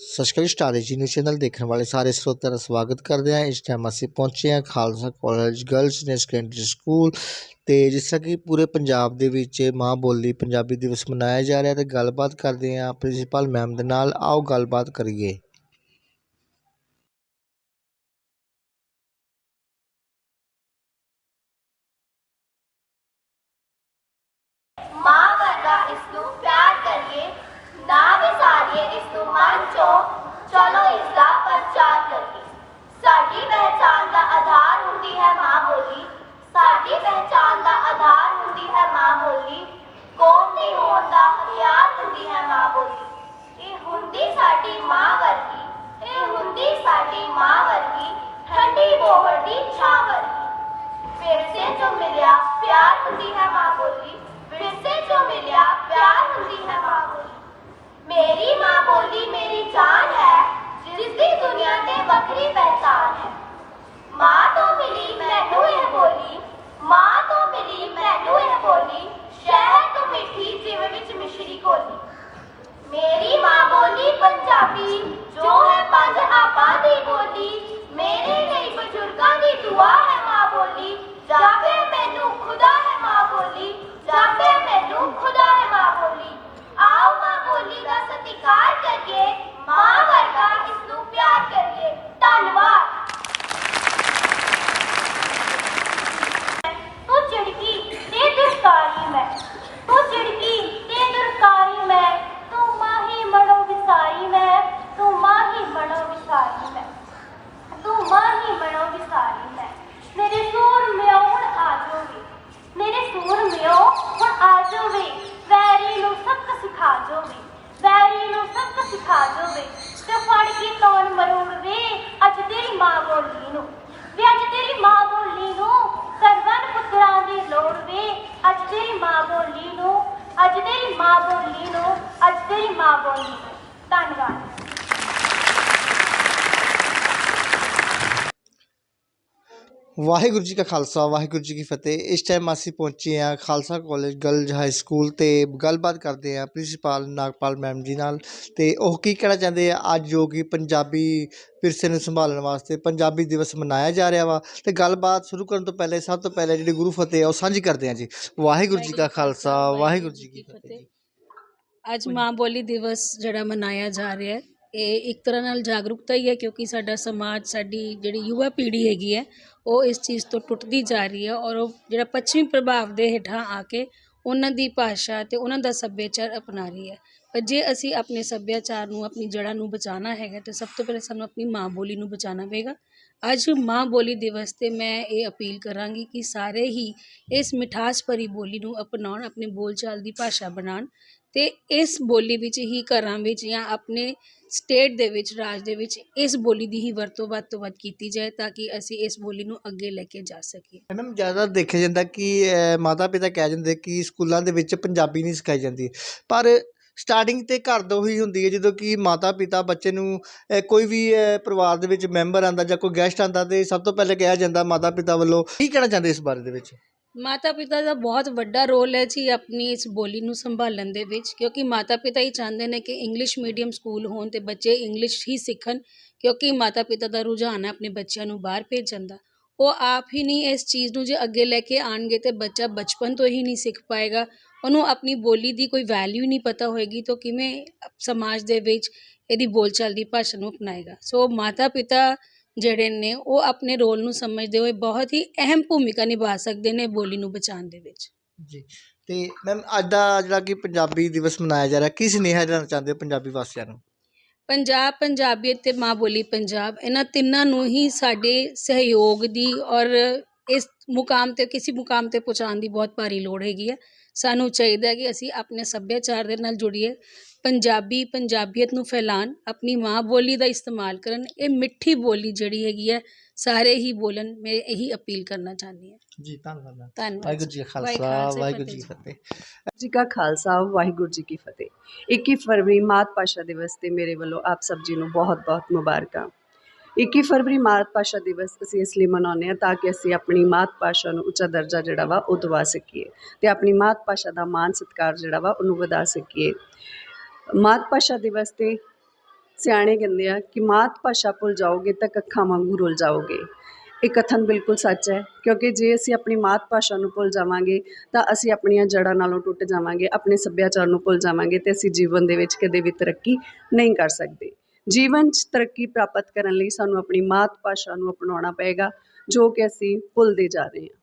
Sat Sri Akal Star Zee News channel ਦੇਖਣ ਵਾਲੇ ਸਾਰੇ ਸਰੋਤਿਆਂ ਦਾ ਸਵਾਗਤ ਕਰਦੇ ਹਾਂ। ਇਸ ਟਾਈਮ ਅਸੀਂ ਪਹੁੰਚੇ ਹਾਂ ਖਾਲਸਾ ਕਾਲਜ ਗਰਲਸ ਨੇ ਸੈਕੰਡਰੀ ਸਕੂਲ ਤੇ ਜਿਸ ਤਰ੍ਹਾਂ ਕਿ ਪੂਰੇ ਪੰਜਾਬ ਦੇ ਵਿੱਚ ਮਾਂ ਬੋਲੀ ਪੰਜਾਬੀ ਦਿਵਸ ਮਨਾਇਆ ਜਾ ਰਿਹਾ ਤੇ ਗੱਲਬਾਤ ਕਰਦੇ ਹਾਂ। ਪ੍ਰਿੰਸੀਪਲ ਮੈਮ ਦੇ ਨਾਲ। ਆਓ ਗੱਲਬਾਤ ਕਰੀਏ। ਇਸ ਨੂੰ ਮਨ ਚੋਂ ਚਲੋ ਇਸ ਦਾ ਪ੍ਰਚਾਰ ਕਰੀਏ ਸਾਡੀ ਪਹਿਚਾਨ ਦਾ ਆਧਾਰ ਹੁੰਦੀ ਹੈ ਮਾਂ ਬੋਲੀ ਸਾਡੀ ਪਹਿਚਾਨ ਦਾ ਆਧਾਰ ਹੁੰਦੀ ਹੈ ਮਾਂ ਬੋਲੀ ਕੌਮ ਦੀ ਹੋਂਦ ਦਾ ਹਥਿਆਰ ਹੁੰਦੀ ਹੈ ਮਾਂ ਬੋਲੀ ਇਹ ਹੁੰਦੀ ਸਾਡੀ ਮਾਂ ਵਰਗੀ ਇਹ ਹੁੰਦੀ ਸਾਡੀ ਮਾਂ ਵਰਗੀ ਠੰਡੀ ਬੋਹੜ ਦੀ ਛਾਂ ਵਰਗੀ ਵਿਰਸੇ ਜੋ ਮਿਲਿਆ ਪਿਆਰ ਹੁੰਦੀ ਹੈ ਮਾਂ ਬੋਲੀ ਵਿਰਸੇ ਜੋ ਮਿਲਿਆ ਪਿਆਰ ਹੁੰਦੀ ਹੈ ਮਾਂ ਬੋਲੀ ਮੇਰੀ ਮਾਂ ਬੋਲੀ ਮੇਰੀ ਜਾਨ ਹੈ ਜਿਸ ਦੀ ਦੁਨੀਆ ਤੇ ਵੱਖਰੀ ਪਹਿਚਾਨ ਹੈ ਮਾਂ ਤੋਂ ਮਿਲੀ ਮੈਨੂੰ ਇਹ ਬੋਲੀ ਮਾਂ ਤੋਂ ਮਿਲੀ ਮੈਨੂੰ ਇਹ ਬੋਲੀ ਸ਼ਹਿਦ ਤੋਂ ਮਿੱਠੀ ਜਿਵੇਂ ਵਿੱਚ ਮਿਸ਼ਰੀ ਘੋਲੀ ਮੇਰੀ ਮਾਂ ਬੋਲੀ ਪੰਜਾਬੀ ਜੋ ਹੈ ਪੰਜ ਆਪਾਂ ਦੀ ਬੋਲੀ ਮੇਰੇ ਲਈ ਬਜ਼ੁਰਗਾਂ ਦੀ ਦੁਆ ਹੈ ਮਾਂ ਬੋਲੀ ਜਾਵੇ ਮੈਨੂੰ ਖੁਦਾ ਹੈ ਮਾਂ ਬੋਲੀ ਜਾਵੇ ਮੈਨੂੰ ਖੁਦਾ ਹੈ ਮਾਂ ਬੋਲੀ ਆਓ ਮਾਂ ਬੋਲੀ ਦਾ ਸਤਿਕਾਰ ਕਰੀਏ ਮਾਂ ਵਰਗਾ ਇਸ ਨੂੰ ਪਿਆਰ ਕਰੀਏ ਧੰਨਵਾਦ ਤੂੰ ਚਿੜਕੀ ਤੇ ਦੁਰਕਾਰੀ ਮੈਂ ਤੂੰ ਚਿੜਕੀ ਤੇ ਦੁਰਕਾਰੀ ਮੈਂ ਤੂੰ ਮਾਹੀ ਮੜੋ ਵਿਸਾਰੀ ਮੈਂ ਤੂੰ ਮਾਹੀ ਮੜੋ ਵਿਸਾਰੀ ਮੈਂ ਤੂੰ ਮਾਹੀ ਮੜੋ ਵਿਸਾਰੀ ਮੈਂ ਮੇਰੇ ਸੂਰ ਮਿਓ ਹੁਣ ਆ ਜਾਓਗੇ ਮੇਰੇ ਸੂਰ ਮਿਓ ਹੁਣ ਆ ਜਾਓਗੇ ਵੈਰੀ ਨੂੰ ਸਬਕ ਸਿਖਾ ਜਾਓਗੇ ਵੈਰੀ ਨੂੰ ਸਬਕ ਸਿਖਾ ਜਾਓਗੇ ਤੇ ਫੜ ਕੇ ਕੌਣ ਮਰੂੜ ਵੇ ਅੱਜ ਤੇਰੀ ਮਾਂ ਬੋਲੀ ਨੂੰ ਵੇ ਅੱਜ ਤੇਰੀ ਮਾਂ ਬੋਲੀ ਨੂੰ ਸਰਵਨ ਪੁੱਤਰਾਂ ਦੀ ਲੋੜ ਵੇ ਅੱਜ ਤੇਰੀ ਮਾਂ ਬੋਲੀ ਨੂੰ ਅੱਜ ਤੇਰੀ ਮਾਂ ਬੋਲੀ ਨੂੰ ਅੱਜ ਤੇਰੀ ਮਾਂ ਬੋਲੀ ਧੰਨਵਾਦ। ਵਾਹਿਗੁਰੂ ਜੀ ਕਾ ਖਾਲਸਾ, ਵਾਹਿਗੁਰੂ ਜੀ ਕੀ ਫਤਿਹ। ਇਸ ਟਾਈਮ ਅਸੀਂ ਪਹੁੰਚੇ ਹਾਂ Khalsa college girls high school ਤੇ ਗੱਲਬਾਤ ਕਰਦੇ ਹਾਂ ਪ੍ਰਿੰਸੀਪਲ ਨਾਗਪਾਲ ਮੈਮ ਜੀ ਨਾਲ। ਤੇ ਉਹ ਕੀ ਕਹਿਣਾ ਚਾਹੁੰਦੇ ਆ? ਅੱਜ ਜੋ ਕਿ ਪੰਜਾਬੀ ਵਿਰਸੇ ਨੂੰ ਸੰਭਾਲਣ ਵਾਸਤੇ ਪੰਜਾਬੀ ਦਿਵਸ ਮਨਾਇਆ ਜਾ ਰਿਹਾ ਵਾ। ਤੇ ਗੱਲਬਾਤ ਸ਼ੁਰੂ ਕਰਨ ਤੋਂ ਪਹਿਲੇ, ਸਭ ਤੋਂ ਪਹਿਲੇ ਜਿਹੜੀ ਗੁਰੂ ਫਤਿਹ ਆ, ਉਹ ਸਾਂਝੀ ਕਰਦੇ ਆ ਜੀ। ਵਾਹਿਗੁਰੂ ਜੀ ਕਾ ਖਾਲਸਾ, ਵਾਹਿਗੁਰੂ ਜੀ ਕੀ ਫਤਿਹ ਅੱਜ ਮਾਂ ਬੋਲੀ ਦਿਵਸ ਜਿਹੜਾ ਮਨਾਇਆ ਜਾ ਰਿਹਾ ਹੈ। ਇਹ ਇੱਕ ਤਰ੍ਹਾਂ ਨਾਲ ਜਾਗਰੂਕਤਾ ਹੀ ਹੈ ਕਿਉਂਕਿ ਸਾਡਾ ਸਮਾਜ, ਸਾਡੀ ਜਿਹੜੀ ਯੁਵਾ ਪੀੜ੍ਹੀ ਹੈਗੀ ਹੈ, ਉਹ ਇਸ ਚੀਜ਼ ਤੋਂ ਟੁੱਟਦੀ ਜਾ ਰਹੀ ਹੈ ਔਰ ਉਹ ਜਿਹੜਾ ਪੱਛਮੀ ਪ੍ਰਭਾਵ ਦੇ ਹੇਠਾਂ ਆ ਕੇ ਉਹਨਾਂ ਦੀ ਭਾਸ਼ਾ ਅਤੇ ਉਹਨਾਂ ਦਾ ਸੱਭਿਆਚਾਰ ਅਪਣਾ ਰਹੀ ਹੈ। ਜੇ ਅਸੀਂ ਆਪਣੇ ਸੱਭਿਆਚਾਰ ਨੂੰ, ਆਪਣੀ ਜੜ੍ਹਾਂ ਨੂੰ ਬਚਾਉਣਾ ਹੈਗਾ, ਤਾਂ ਸਭ ਤੋਂ ਪਹਿਲਾਂ ਸਾਨੂੰ ਆਪਣੀ ਮਾਂ ਬੋਲੀ ਨੂੰ ਬਚਾਉਣਾ ਪਏਗਾ। ਅੱਜ ਮਾਂ ਬੋਲੀ ਦਿਵਸ ਤੇ ਮੈਂ ਇਹ ਅਪੀਲ ਕਰਾਂਗੀ ਕਿ ਸਾਰੇ ਹੀ ਇਸ ਮਿਠਾਸ ਭਰੀ ਬੋਲੀ ਨੂੰ ਅਪਣਾਉਣ, ਆਪਣੇ ਬੋਲਚਾਲ ਦੀ ਭਾਸ਼ਾ ਬਣਾਉਣ ਅਤੇ ਇਸ ਬੋਲੀ ਵਿੱਚ ਹੀ ਘਰਾਂ ਵਿੱਚ ਜਾਂ ਆਪਣੇ ਸਟੇਟ ਦੇ ਵਿੱਚ, ਰਾਜ ਦੇ ਵਿੱਚ ਇਸ ਬੋਲੀ ਦੀ ਹੀ ਵਰਤੋਂ ਵੱਧ ਤੋਂ ਵੱਧ ਕੀਤੀ ਜਾਏ ਤਾਂ ਕਿ ਅਸੀਂ ਇਸ ਬੋਲੀ ਨੂੰ ਅੱਗੇ ਲੈ ਕੇ ਜਾ ਸਕੀਏ। ਮੈਡਮ, ਜ਼ਿਆਦਾ ਦੇਖਿਆ ਜਾਂਦਾ ਕਿ ਮਾਤਾ ਪਿਤਾ ਕਹਿ ਜਾਂਦੇ ਕਿ ਸਕੂਲਾਂ ਦੇ ਵਿੱਚ ਪੰਜਾਬੀ ਨਹੀਂ ਸਿਖਾਈ ਜਾਂਦੀ। ਪਰ ਸਟਾਰਟਿੰਗ ਤੇ ਘਰ ਤੋਂ ਹੀ ਹੁੰਦੀ ਹੈ, ਜਦੋਂ ਕਿ ਮਾਤਾ ਪਿਤਾ ਬੱਚੇ ਨੂੰ ਕੋਈ ਵੀ ਪਰਿਵਾਰ ਦੇ ਵਿੱਚ ਮੈਂਬਰ ਆਂਦਾ ਜਾਂ ਕੋਈ ਗੈਸਟ ਆਂਦਾ ਤੇ ਸਭ ਤੋਂ ਪਹਿਲੇ ਕਿਹਾ ਜਾਂਦਾ ਮਾਤਾ ਪਿਤਾ ਵੱਲੋਂ, ਕੀ ਕਹਿਣਾ ਚਾਹੁੰਦੇ ਇਸ ਬਾਰੇ ਦੇ ਵਿੱਚ? ਮਾਤਾ ਪਿਤਾ ਦਾ ਬਹੁਤ ਵੱਡਾ ਰੋਲ ਹੈ ਜੀ ਆਪਣੀ ਇਸ ਬੋਲੀ ਨੂੰ ਸੰਭਾਲਣ ਦੇ ਵਿੱਚ, ਕਿਉਂਕਿ ਮਾਤਾ ਪਿਤਾ ਹੀ ਚਾਹੁੰਦੇ ਨੇ ਕਿ ਇੰਗਲਿਸ਼ ਮੀਡੀਅਮ ਸਕੂਲ ਹੋਣ ਤੇ ਬੱਚੇ ਇੰਗਲਿਸ਼ ਹੀ ਸਿੱਖਣ, ਕਿਉਂਕਿ ਮਾਤਾ ਪਿਤਾ ਦਾ ਰੁਝਾਨ ਹੈ ਆਪਣੇ ਬੱਚਿਆਂ ਨੂੰ ਬਾਹਰ ਭੇਜਣ ਦਾ। ਉਹ ਆਪ ਹੀ ਨਹੀਂ ਇਸ ਚੀਜ਼ ਨੂੰ ਜੇ ਅੱਗੇ ਲੈ ਕੇ ਆਣਗੇ ਤੇ ਬੱਚਾ ਬਚਪਨ ਤੋਂ ਹੀ ਨਹੀਂ ਸਿੱਖ ਪਾਏਗਾ ਉਹਨੂੰ ਆਪਣੀ ਬੋਲੀ ਦੀ ਕੋਈ ਵੈਲਿਊ ਨਹੀਂ ਪਤਾ ਹੋਏਗੀ ਤਾਂ ਕਿਵੇਂ ਸਮਾਜ ਦੇ ਵਿੱਚ ਇਹਦੀ ਬੋਲਚਾਲ ਦੀ ਭਾਸ਼ਾ ਨੂੰ ਅਪਣਾਏਗਾ। ਸੋ ਮਾਤਾ ਪਿਤਾ ਜਿਹੜੇ ਨੇ ਉਹ ਆਪਣੇ ਰੋਲ ਨੂੰ ਸਮਝਦੇ ਹੋਏ ਬਹੁਤ ਹੀ ਅਹਿਮ ਭੂਮਿਕਾ ਨਿਭਾ ਸਕਦੇ ਨੇ ਬੋਲੀ ਨੂੰ ਬਚਾਉਣ ਦੇ ਵਿੱਚ। ਜੀ। ਤੇ ਮੈਮ ਅੱਜ ਦਾ ਜਿਹੜਾ ਕਿ ਪੰਜਾਬੀ ਦਿਵਸ ਮਨਾਇਆ ਜਾ ਰਿਹਾ ਕੀ ਸੁਨੇਹਾ ਦੇਣਾ ਚਾਹੁੰਦੇ ਹੋ ਪੰਜਾਬੀ ਵਾਸੀਆਂ ਨੂੰ? ਪੰਜਾਬ ਪੰਜਾਬੀਅਤ ਤੇ ਮਾਂ ਬੋਲੀ ਪੰਜਾਬ ਇਹਨਾਂ ਤਿੰਨਾਂ ਨੂੰ ਹੀ ਸਾਡੇ ਸਹਿਯੋਗ ਦੀ ਔਰ ਇਸ ਮੁਕਾਮ ਤੇ ਕਿਸੇ ਮੁਕਾਮ ਤੇ ਪਹੁੰਚਾਉਣ ਦੀ ਬਹੁਤ ਭਾਰੀ ਲੋੜ ਹੈਗੀ ਹੈ ਸਾਨੂੰ ਚਾਹੀਦਾ ਹੈ ਕਿ ਅਸੀਂ ਆਪਣੇ ਸੱਭਿਆਚਾਰ ਦੇ ਨਾਲ ਜੁੜੀਏ ਪੰਜਾਬੀ ਪੰਜਾਬੀਅਤ ਨੂੰ ਫੈਲਾਣ ਆਪਣੀ ਮਾਂ ਬੋਲੀ ਦਾ ਇਸਤੇਮਾਲ ਕਰਨ ਇਹ ਮਿੱਠੀ ਬੋਲੀ ਜਿਹੜੀ ਹੈਗੀ ਹੈ ਸਾਰੇ ਹੀ ਬੋਲਣ ਮੈਂ ਇਹੀ ਅਪੀਲ ਕਰਨਾ ਚਾਹੁੰਦੀ ਹਾਂ। ਜੀ ਧੰਨਵਾਦ ਧੰਨਵਾਦ। ਵਾਹਿਗੁਰੂ ਜੀ ਖਾਲਸਾ ਵਾਹਿਗੁਰੂ ਜੀ ਕੀ ਫਤਿਹ। ਜੀ ਕਾ ਖਾਲਸਾ ਵਾਹਿਗੁਰੂ ਜੀ ਕੀ ਫਤਿਹ। 21 ਫਰਵਰੀ ਮਾਤ ਭਾਸ਼ਾ ਦਿਵਸ ਤੇ ਮੇਰੇ ਵੱਲੋਂ ਆਪ ਸਭ ਜੀ ਨੂੰ ਬਹੁਤ-ਬਹੁਤ ਮੁਬਾਰਕਾਂ। 21 ਫਰਵਰੀ ਮਾਤ ਭਾਸ਼ਾ ਦਿਵਸ ਅਸੀਂ ਇਸ ਲਈ ਮਨਾਉਂਦੇ ਹਾਂ ਤਾਂ ਕਿ ਅਸੀਂ ਆਪਣੀ ਮਾਤ ਭਾਸ਼ਾ ਨੂੰ ਉੱਚਾ ਦਰਜਾ ਜਿਹੜਾ ਵਾ ਉਹ ਦਵਾ ਸਕੀਏ ਤੇ ਆਪਣੀ ਮਾਤ ਭਾਸ਼ਾ ਦਾ ਮਾਨ ਸਤਿਕਾਰ ਜਿਹੜਾ ਵਾ ਉਹਨੂੰ ਵਧਾ ਸਕੀਏ। ਮਾਤ ਭਾਸ਼ਾ ਦਿਵਸ ਤੇ ਸਿਆਣੇ ਕਹਿੰਦੇ ਆ ਕਿ ਮਾਤ ਭਾਸ਼ਾ ਭੁੱਲ ਜਾਓਗੇ ਤਾਂ ਕੱਖਾਂ ਵਾਂਗੂ ਰੁੱਲ ਜਾਓਗੇ। ਇਹ ਕਥਨ ਬਿਲਕੁਲ ਸੱਚ ਹੈ ਕਿਉਂਕਿ ਜੇ ਅਸੀਂ ਆਪਣੀ ਮਾਤ ਭਾਸ਼ਾ ਨੂੰ ਭੁੱਲ ਜਾਵਾਂਗੇ ਤਾਂ ਅਸੀਂ ਆਪਣੀਆਂ ਜੜ੍ਹਾਂ ਨਾਲੋਂ ਟੁੱਟ ਜਾਵਾਂਗੇ, ਆਪਣੇ ਸੱਭਿਆਚਾਰ ਨੂੰ ਭੁੱਲ ਜਾਵਾਂਗੇ ਤੇ ਅਸੀਂ ਜੀਵਨ ਦੇ ਵਿੱਚ ਕਦੇ ਵੀ ਤਰੱਕੀ ਨਹੀਂ ਕਰ ਸਕਦੇ। ਜੀਵਨ 'ਚ ਤਰੱਕੀ ਪ੍ਰਾਪਤ ਕਰਨ ਲਈ ਸਾਨੂੰ ਆਪਣੀ ਮਾਤ ਭਾਸ਼ਾ ਨੂੰ ਅਪਣਾਉਣਾ ਪਏਗਾ, ਜੋ ਕਿ ਅਸੀਂ ਭੁੱਲਦੇ ਜਾ ਰਹੇ ਹਾਂ।